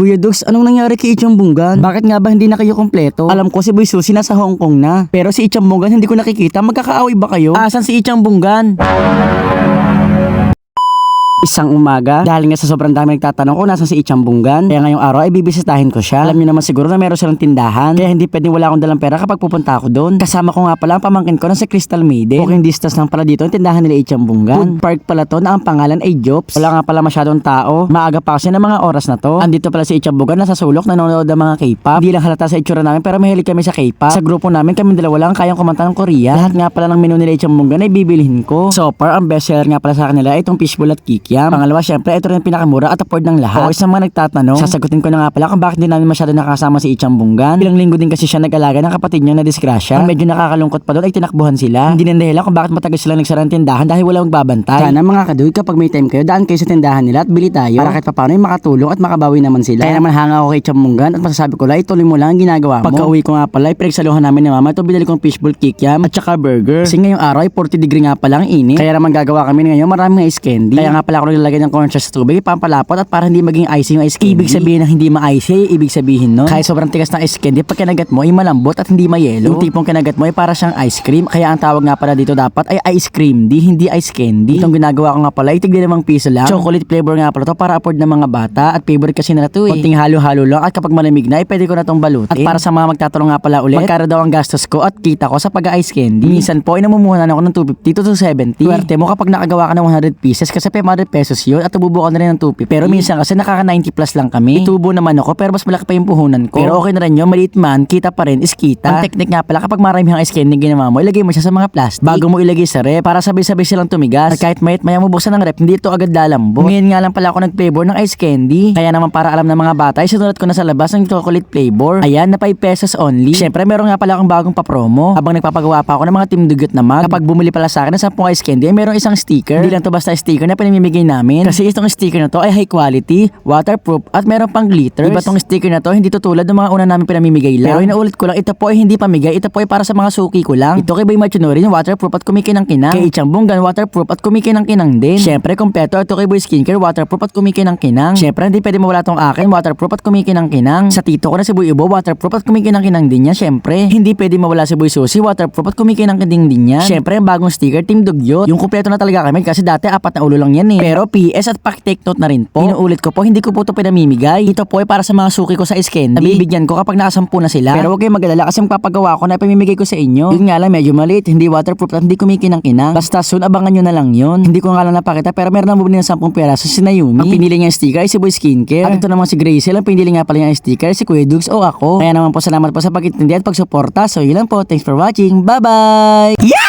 Kuya Dux, anong nangyari kay Ichang Bunggan? Bakit nga ba hindi na kayo kompleto? Alam ko si Boy Susi nasa Hong Kong na. Pero si Ichang Bunggan hindi ko nakikita. Magkakaaway ba kayo? Asan si Ichang Bunggan? Isang umaga, dahil nga sa sobrang dami nagtatanong kung nasan si Ichang Bunggan, kaya ngayong araw ay bibisitahin ko siya. Alam niyo naman siguro na meron silang tindahan, kaya hindi pwedeng wala akong dalang pera kapag pupunta ako doon. Kasama ko nga pala ang pamangkin ko na sa Crystal Maiden. Walking distance lang pala dito ang tindahan nila Ichang Bunggan. Food park pala to na ang pangalan ay Jobs. Wala nga pala masyadong tao. Maaga pa kasi ng mga oras na to. Andito pala si Ichang Bunggan nasa sulok nanonood ng mga K-pop. Hindi lang halata sa itsura namin pero mahilig kami sa K-pop. Sa grupo namin kami dalawa lang kayang kumanta ng Korea. Lahat nga pala ng menu nila Ichang Bunggan ay bibilihin ko. So far, ang best seller nga pala sa kanila ay itong fishbowl at kikiam. Pangalawa, syempre, ito rin ang pinakamura at afford ng lahat. Okay, sa mga nagtatanong, sasagutin ko na nga pala kung bakit din namin masyado nakasama si Ichang Bunggan. Ilang linggo din kasi siya nag-alaga ng kapatid niya na disgrasya. Ang medyo nakakalungkot pa doon ay tinakbuhan sila. Hindi na dahilan kung bakit matagal sila nagsara ng tindahan dahil wala magbabantay. Sana mga kaduy, kapag may time kayo, daan kayo sa tindahan nila at bili tayo. Para kahit paano ay makatulong at makabawi naman sila. Kaya naman hanga ako kay Ichang Bunggan at masasabi ko lang, ituloy mo lang ang ginagawa mo. Pagka uwi ko nga pala, ay pinagsaluhan namin ni mama ito binili kong fishbowl kikiam at saka burger. Kasi ngayong araw ay 40 degree nga pala ang init. Kaya naman gagawa kami ngayon maraming ice candy. Kaya nga pala ako naglalagay ng cornstarch sa tubig, pampalapot at para hindi maging icy yung ice candy. Ibig sabihin ng hindi ma-icy, ibig sabihin no? Kahit sobrang tigas ng ice candy, pag kinagat mo ay malambot at hindi mayelo. Yung tipong kinagat mo ay para siyang ice cream. Kaya ang tawag nga pala dito dapat ay ice cream, di hindi ice candy. Itong ginagawa ko nga pala ay tigli limang piso lang. Chocolate flavor nga pala to para afford ng mga bata at favorite kasi nila to eh. Konting halo-halo lang at kapag malamig na ay pwede ko na tong balutin. At para sa mga magtatanong nga pala ulit, magkano daw ang gastos ko at kita ko sa pag-ice candy. Minsan po ay namumuhunan ako ng 250 to 270. Swerte mo kapag nakagawa ka ng 100 pieces kasi 500 pesos yun at tububo ka na rin ng 250. Pero minsan kasi nakaka 90 plus lang kami. Itubo naman ako pero mas malaki pa yung puhunan ko. Pero okay na rin yun, maliit man, kita pa rin is kita. Ang technique nga pala kapag marami ang ice candy ginawa mo, ilagay mo siya sa mga plastic. Bago mo ilagay sa rep para sabay-sabay silang tumigas. At kahit mayat maya mo buksan ng rep, hindi ito agad lalambot. Ngayon nga lang pala ako nag-flavor ng ice candy. Kaya naman para alam ng mga bata, isinulat ko na sa labas ng chocolate flavor. Ayan, na 5 pesos only. Siyempre, meron nga pala akong bagong papromo. Habang nagpapagawa pa ako ng mga Team Dugot na mug, kapag bumili pala sa akin ng 10 ice candy, ay meron isang sticker. Hindi lang to basta sticker na pinamimigay namin. Kasi itong sticker na to ay high quality, waterproof, at meron pang glitters. Iba tong sticker na to, hindi to tulad ng mga una namin pinamimigay lang. Pero inaulit ko lang, ito po ay hindi pamigay, ito po ay para sa mga suki ko lang. Ito kay Bay Machunorin, waterproof at kumikinang-kinang. Kay Ichang Bunggan, waterproof at kumikinang-kinang din. Siyempre, kompleto ito kay Boy Skincare, waterproof at kumikinang-kinang. Siyempre, hindi pwede mawala tong akin, waterproof at kumikinang-kinang. Sa tito ko na si Boy Ibo, waterproof at kumikinang-kinang din yan. Siyempre, hindi pwede mawala si Boy Susi, waterproof at kumikinang-kinang din yan. Siyempre, ang bagong sticker, Team Dugyot. Yung kompleto na talaga kami kasi dati apat na ulo lang yan eh. Pero PS at pak-take note na rin po. Inuulit ko po, hindi ko po ito pinamimigay. Ito po ay para sa mga suki ko sa Iskendi. Nabibigyan ko kapag nakasampu na sila. Pero huwag kayong mag-alala kasi magpapagawa ko na ipamimigay ko sa inyo. Yun nga lang, medyo maliit, hindi waterproof at hindi kumikinang-kinang. Basta soon, abangan nyo na lang yun. Hindi ko nga lang napakita pero meron na bumili ng 10 peraso si Nayumi. Ang pinili niya sticker ay si Boy Skincare. At ito naman si Gracie, ang pinili nga pala niya sticker si Kuya Dugs o ako. Kaya naman po salamat po sa pag at pagsuporta. So yun lang po. Thanks for watching. Bye-bye! Yeah!